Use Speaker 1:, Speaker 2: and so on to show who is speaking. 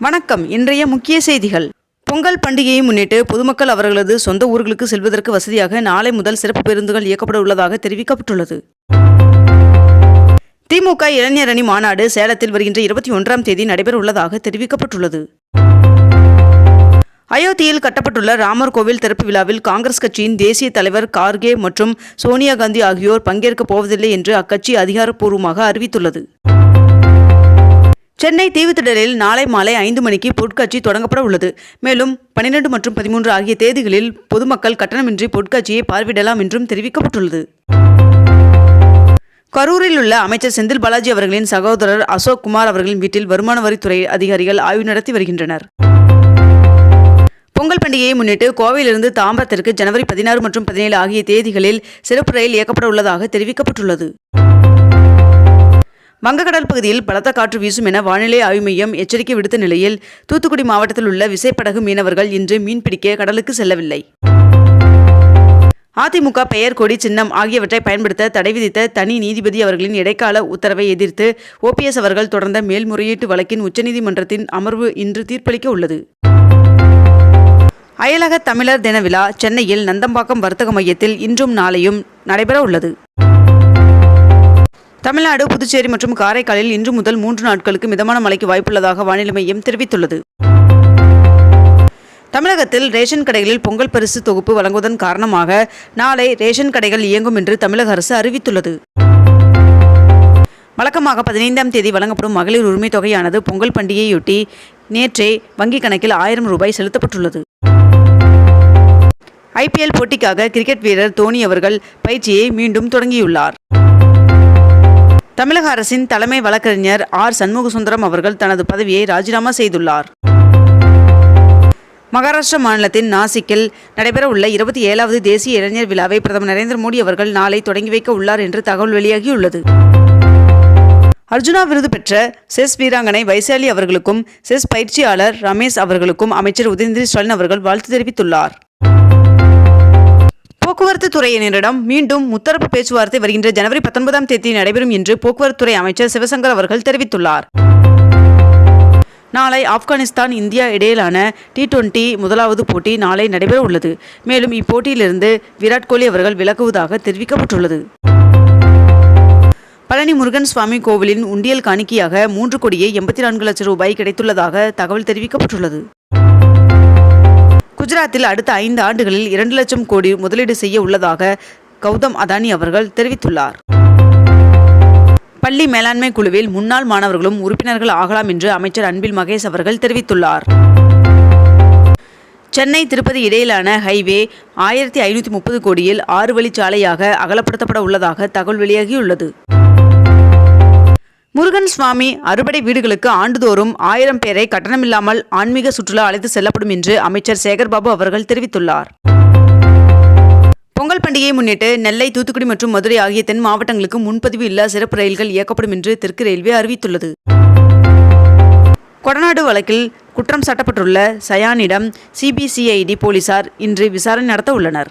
Speaker 1: வணக்கம். இன்றைய முக்கிய செய்திகள். பொங்கல் பண்டிகையை முன்னிட்டு பொதுமக்கள் அவர்களது சொந்த ஊர்களுக்கு செல்வதற்கு வசதியாக நாளை முதல் சிறப்பு பேருந்துகள் இயக்கப்பட உள்ளதாக தெரிவிக்கப்பட்டுள்ளது. திமுக இளைஞர் அணி மாநாடு சேலத்தில் வருகின்ற இருபத்தி ஒன்றாம் தேதி நடைபெற உள்ளதாக தெரிவிக்கப்பட்டுள்ளது. அயோத்தியில் கட்டப்பட்டுள்ள ராமர் கோவில் திறப்பு விழாவில் காங்கிரஸ் கட்சியின் தேசிய தலைவர் கார்கே மற்றும் சோனியா காந்தி ஆகியோர் பங்கேற்கப் போவதில்லை என்று அக்கட்சி அதிகாரப்பூர்வமாக அறிவித்துள்ளது. சென்னை தீவுத்திடலில் நாளை மாலை ஐந்து மணிக்கு பொருட்காட்சி தொடங்கப்பட உள்ளது. மேலும் பன்னிரண்டு மற்றும் பதிமூன்று ஆகிய தேதிகளில் பொதுமக்கள் கட்டணமின்றி பொருட்காட்சியை பார்வையிடலாம் என்றும் தெரிவிக்கப்பட்டுள்ளது. கரூரில் உள்ள அமைச்சர் செந்தில் பாலாஜி அவர்களின் சகோதரர் அசோக் குமார் அவர்களின் வீட்டில் வருமான வரித்துறை அதிகாரிகள் ஆய்வு நடத்தி வருகின்றனர். பொங்கல் பண்டிகையை முன்னிட்டு கோவையிலிருந்து தாம்பரத்திற்கு ஜனவரி பதினாறு மற்றும் பதினேழு ஆகிய தேதிகளில் சிறப்பு ரயில் இயக்கப்பட உள்ளதாக தெரிவிக்கப்பட்டுள்ளது. வங்கக்கடல் பகுதியில் பலத்த காற்று வீசும் என வானிலை ஆய்வு மையம் எச்சரிக்கை விடுத்த நிலையில் தூத்துக்குடி மாவட்டத்தில் உள்ள விசைப்படகு மீனவர்கள் இன்று மீன்பிடிக்க கடலுக்கு செல்லவில்லை. அதிமுக பெயர் கொடி சின்னம் ஆகியவற்றை பயன்படுத்த தடை விதித்த தனி நீதிபதி அவர்களின் இடைக்கால உத்தரவை எதிர்த்து ஓபிஎஸ் அவர்கள் தொடர்ந்த மேல்முறையீட்டு வழக்கின் உச்சநீதிமன்றத்தின் அமர்வு இன்று தீர்ப்பளிக்க உள்ளது. அயலக தமிழர் தின விழா சென்னையில் நந்தம்பாக்கம் வர்த்தக மையத்தில் இன்றும் நாளையும் நடைபெற உள்ளது. தமிழ்நாடு புதுச்சேரி மற்றும் காரைக்காலில் இன்று முதல் மூன்று நாட்களுக்கு மிதமான மழைக்கு வாய்ப்புள்ளதாக வானிலை மையம் தெரிவித்துள்ளது. தமிழகத்தில் ரேஷன் கடைகளில் பொங்கல் பரிசு தொகுப்பு வழங்குவதன் காரணமாக நாளை ரேஷன் கடைகள் இயங்கும் என்று தமிழக அரசு அறிவித்துள்ளது. வழக்கமாக பதினைந்தாம் தேதி வழங்கப்படும் மகளிர் உரிமைத் தொகையானது பொங்கல் பண்டிகையொட்டி நேற்றே வங்கிக் கணக்கில் ஆயிரம் ரூபாய் செலுத்தப்பட்டுள்ளது. ஐபிஎல் போட்டிக்காக கிரிக்கெட் வீரர் தோனி அவர்கள் பயிற்சியை மீண்டும் தொடங்கியுள்ளார். தமிழக அரசின் தலைமை வழக்கறிஞர் ஆர். சண்முகசுந்தரம் அவர்கள் தனது பதவியை ராஜினாமா செய்துள்ளார். மகாராஷ்டிரா மாநிலத்தின் நாசிக்கில் நடைபெறவுள்ள இருபத்தி ஏழாவது தேசிய இளைஞர் விழாவை பிரதமர் நரேந்திர மோடி அவர்கள் நாளை தொடங்கி வைக்க உள்ளார் என்று தகவல் வெளியாகியுள்ளது. அர்ஜுனா விருது பெற்ற செஸ் வீராங்கனை வைசாலி அவர்களுக்கும் செஸ் பயிற்சியாளர் ரமேஷ் அவர்களுக்கும் அமைச்சர் உதயநிதி ஸ்டாலின் அவர்கள் வாழ்த்து தெரிவித்துள்ளார். போக்குவரத்து துறையினரிடம் மீண்டும் முத்தரப்பு பேச்சுவார்த்தை வருகின்ற ஜனவரி பத்தொன்பதாம் தேதி நடைபெறும் என்று போக்குவரத்துறை அமைச்சர் சிவசங்கர் அவர்கள் தெரிவித்துள்ளார். நாளை ஆப்கானிஸ்தான் இந்தியா இடையிலான டி டுவெண்டி முதலாவது போட்டி நாளை நடைபெற உள்ளது மேலும் இப்போட்டியிலிருந்து விராட் கோலி அவர்கள் விலகுவதாக தெரிவிக்கப்பட்டுள்ளது. பழனி முருகன் சுவாமி கோவிலின் உண்டியல் காணிக்கையாக மூன்று கோடியே எண்பத்தி நான்கு லட்சம் ரூபாய் கிடைத்துள்ளதாக தகவல் தெரிவிக்கப்பட்டுள்ளது. குஜராத்தில் அடுத்த ஐந்து ஆண்டுகளில் இரண்டு லட்சம் கோடி முதலீடு செய்ய உள்ளதாக கௌதம் அதானி அவர்கள் தெரிவித்துள்ளார். பள்ளி மேலாண்மை குழுவில் முன்னாள் மாணவர்களும் உறுப்பினர்கள் ஆகலாம் என்று அமைச்சர் அன்பில் மகேஷ் அவர்கள் தெரிவித்துள்ளார். சென்னை திருப்பதி இடையிலான ஹைவே ஆயிரத்தி ஐநூற்றி முப்பது கோடியில் ஆறு வழிச்சாலையாக அகலப்படுத்தப்பட உள்ளதாக தகவல் வெளியாகியுள்ளது. முருகன் சுவாமி அறுபடை வீடுகளுக்கு ஆண்டுதோறும் ஆயிரம் பேரை கட்டணமில்லாமல் ஆன்மீக சுற்றுலா அழைத்து செல்லப்படும் என்று அமைச்சர் சேகர்பாபு அவர்கள் தெரிவித்துள்ளார். பொங்கல் பண்டிகையை முன்னிட்டு நெல்லை தூத்துக்குடி மற்றும் மதுரை ஆகிய தென் மாவட்டங்களுக்கு முன்பதிவு இல்லா சிறப்பு ரயில்கள் இயக்கப்படும் என்று தெற்கு ரயில்வே அறிவித்துள்ளது. கொடநாடு வழக்கில் குற்றம் சாட்டப்பட்டுள்ள சயானிடம் சிபிசிஐடி போலீசார் இன்று விசாரணை நடத்த உள்ளனர்.